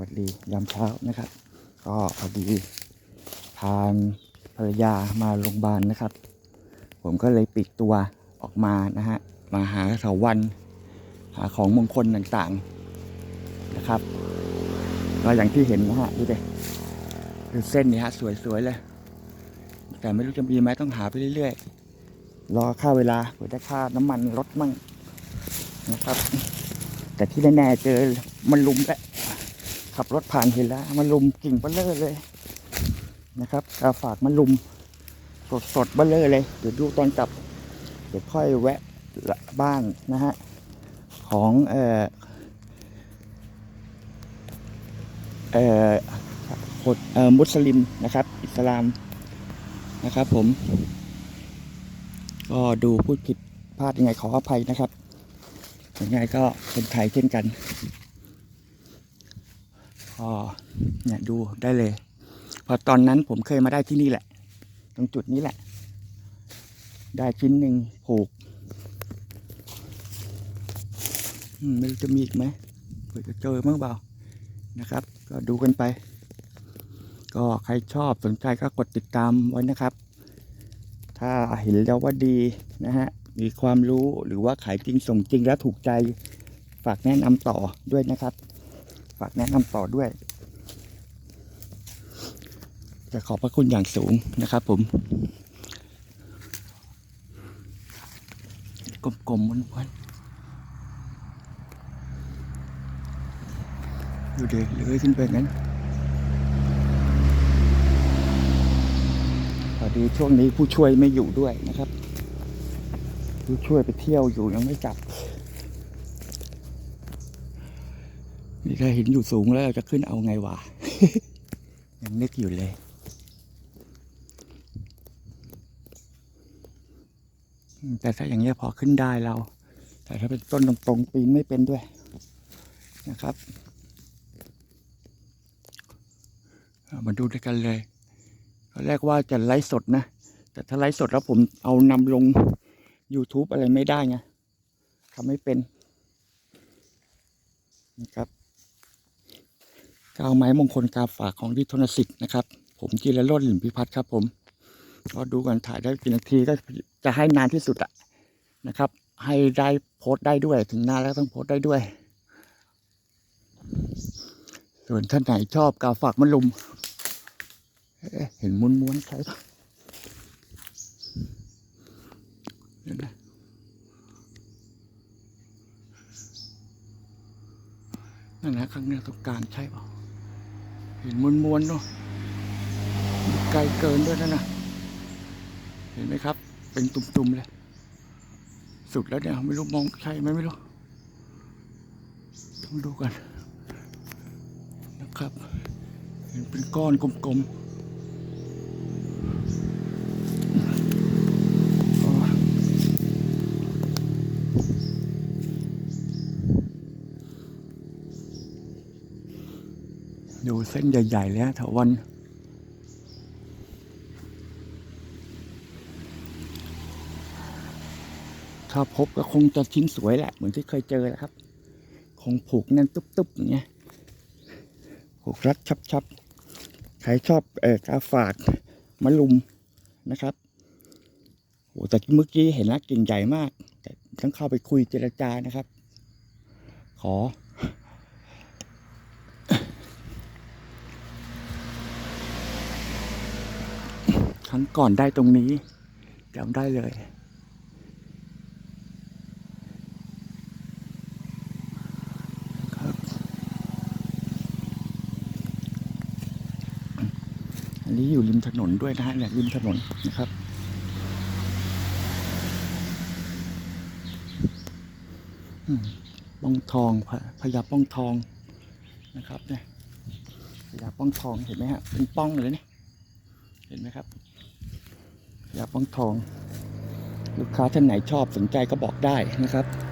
วัสดียามเช้านะครับ ก็พอดีทางภรรยามาโรงพยาบาลนะครับ ผมก็เลยปิดตัวออกมานะฮะมาหาเสาวันหาของมงคลต่างๆนะครับก็อย่างที่เห็นนะฮะดูดิคือเส้นนี้ฮะสวยๆเลย แต่ไม่รู้จะมีไหมต้องหาไปเรื่อยๆ รอค่าเวลาเผื่อจะค่าน้ำมันลดมั่งนะครับ แต่ที่แน่ๆเจอมันลุมแล้ว ขับรถผ่านเห็นแล้วมันลุมกิ่งเบลเลอร์เลยนะครับกาฝากมันลุมสดสดๆเบลเลอร์เลยเดี๋ยวดูตอนกลับเดี๋ยวค่อยแวะบ้านนะฮะของเอ่อเอ่อคนเอ่อมุสลิมนะครับ อิสลามนะครับผม ก็ดูพูดผิดพลาดยังไงขออภัยนะครับยังไงก็คนไทยเช่นกัน ก็เนี่ยดูได้เลย พอตอนนั้นผมเคยมาได้ที่นี่แหละ ตรงจุดนี้แหละ ได้ชิ้นหนึ่งผูกอืมไม่รู้จะมีอีกไหมเผื่อจะเจอมั้งเปล่านะครับ ก็ดูกันไป ก็ใครชอบสนใจก็กดติดตามไว้นะครับ ถ้าเห็นแล้วว่าดีนะฮะ มีความรู้หรือว่าขายจริงส่งจริงแล้วถูกใจ ฝากแนะนำต่อด้วยนะครับ ฝากแนะนำต่อด้วยจะขอบพระคุณอย่างสูงนะครับผมกลมๆวนๆดูเด็กเลยขึ้นไปงั้นพอดีช่วงนี้ผู้ช่วยไม่อยู่ด้วยนะครับ ผู้ช่วยไปเที่ยวอยู่ยังไม่กลับ นี่ ถ้าเห็นอยู่สูงแล้วเราจะขึ้นเอาไงวะ ยังนึกอยู่เลย แต่ถ้าอย่างเงี้ยพอขึ้นได้เรา แต่ถ้าเป็นต้นตรงๆปีนไม่เป็นด้วยนะครับามาดูด้วยกันเลยตอนแรกว่าจะไลฟ์สดนะ แต่ถ้าไลฟ์สดแล้วผมเอานำลง YouTube อะไรไม่ได้ไงทำไม่เป็นนะครับ กาวไม้มงคลกาฝากของดิทนสิทธิ์นะครับ ผมจิรโรจน์หลิมพิพัฒน์ครับ ผมก็ดูกันถ่ายได้กี่นาทีก็จะให้นานที่สุดอะนะครับ ให้ได้โพสต์ได้ด้วยถึงน้าแล้วต้องโพสต์ได้ด้วย ส่วนท่านไหนชอบกาฝากมันลุมเเห็นม้วนๆใช่ปะเดี๋ยวนะนั่นนะข้งหน้าตรงกางใช่ปล่าเห็นม้วนๆด้วยไกลเกินด้วยนะนะเห็นไหมครับ เป็นตุ่มๆเลย สุดแล้วเนี่ย ไม่รู้มองใช่ไหมไม่รู้ ต้องดูกันนะครับ เห็นเป็นก้อนกลมๆ เส้นใหญ่ๆเลยฮะแถววันถ้าพบก็คงจะชิ้นสวยแหละ เหมือนที่เคยเจอแหละครับ คงผูกแนั่นตุ๊บๆอย่างเงี้ยผูกรัดชับๆใครชอบเออกาฝากมะลุมนะครับโอ้แต่เมื่อกี้เห็นแล้วกิ่งใหญ่มาก แต่ต้องเข้าไปคุยเจรจานะครับ ขอ ครั้งก่อนได้ตรงนี้จำได้เลย ครับ อันนี้อยู่ริมถนนด้วยนะฮะเนี่ยริมถนนนะครับป้องทองพญาป้องทองนะครับเนี่ยพญาป้องทองเห็นไหมฮะเป็นป้องเลยเนี่ยเห็นไหมครับ ยาป้องทอง ลูกค้าท่านไหนชอบสนใจก็บอกได้นะครับ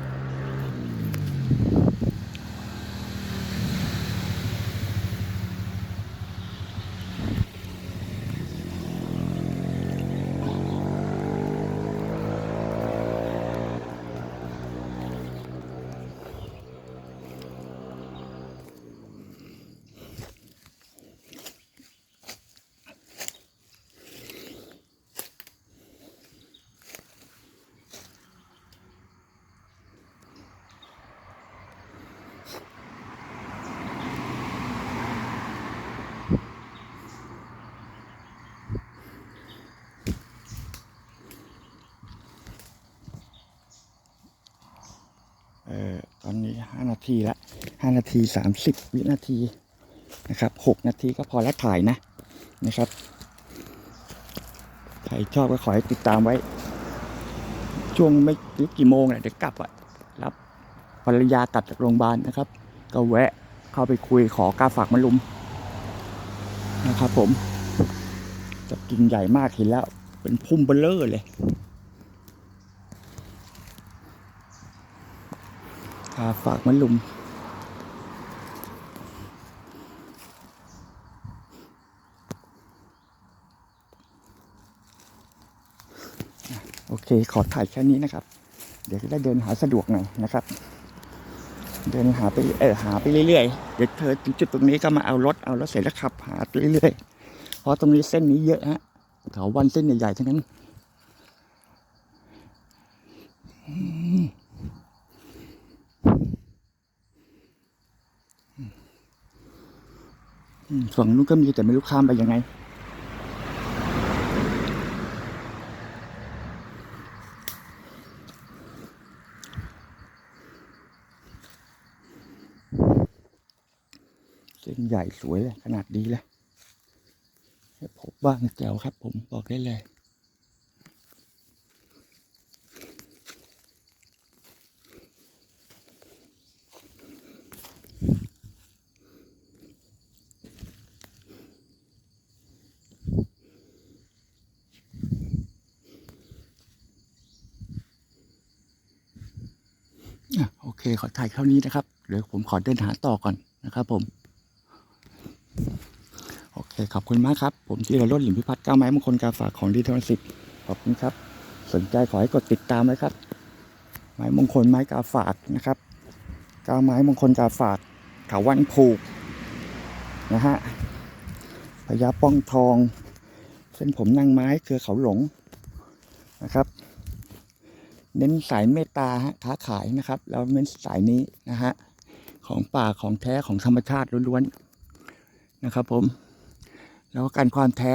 เอ่อตอนนี้ห้านาทีละห้านาทีสามสิบวินาทีนะครับหกนาทีก็พอแล้วถ่ายนะนะครับใครชอบก็ขอให้ติดตามไว้ ช่วงไม่รู้กี่โมงเนี่ยเดี๋ยวกลับอะรับภรรยากลับจากโรงพยาบาลนะครับ ก็แวะเข้าไปคุยขอกาฝากมะลุมนะครับผมจะกินใหญ่มากเห็นแล้ว เป็นพุ่มเบลเลอร์เลย กาฝากมะลุม โอเค ขอถ่ายแค่นี้นะครับ เดี๋ยวจะได้เดินหาสะดวกหน่อยนะครับ เดินหาไปเออหาไปเรื่อยๆ เดี๋ยวเธอถึงจุดตรงนี้ก็มาเอารถเอารถเสร็จแล้วขับ หาเรื่อยๆ เพราะตรงนี้เส้นนี้เยอะฮะเถาวันเส้นใหญ่ๆทั้งนั้นอืมอืม ฝั่งนู้นก็มีแต่ไม่รู้ข้ามไปยังไง เส้นใหญ่สวยเลย ขนาดดีเลยผมบ้างแจ๋วครับผม บอกได้เลย เคขอถ่ายเท่านี้นะครับเดี๋ยวผมขอเดินหาต่อก่อนนะครับผม โอเค ขอบคุณมากครับ ผมที่เระลดหลิมพิพัฒน์ก้าวไม้มงคลกาฝากของดีทอนสิบขอบคุณครับ สนใจขอให้กดติดตามไว้ครับ ไม้มงคลไม้กาฝากนะครับก้าวไม้มงคลกาฝากเขาวันผูกนะฮะพญาป้องทอง เส้นผมนางไม้เครือเขาหลงนะครับ เน้นสายเมตตาฮะค้าขายนะครับแล้วเน้นสายนี้นะฮะของป่าของแท้ของธรรมชาติล้วนๆนะครับ ผม แล้วก็การความแท้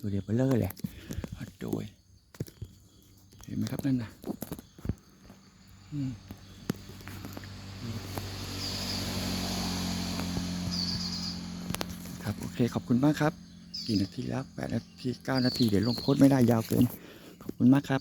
ดูเดี๋ยวไปเลอร์เลยเอาดูดิเห็นไหมครับนั่นนะครับ โอเค ขอบคุณมากครับ กี่นาทีแล้วแปดนาทีเก้านาทีเดี๋ยวลงโพสต์ไม่ได้ยาวเกิน ขอบคุณมากครับ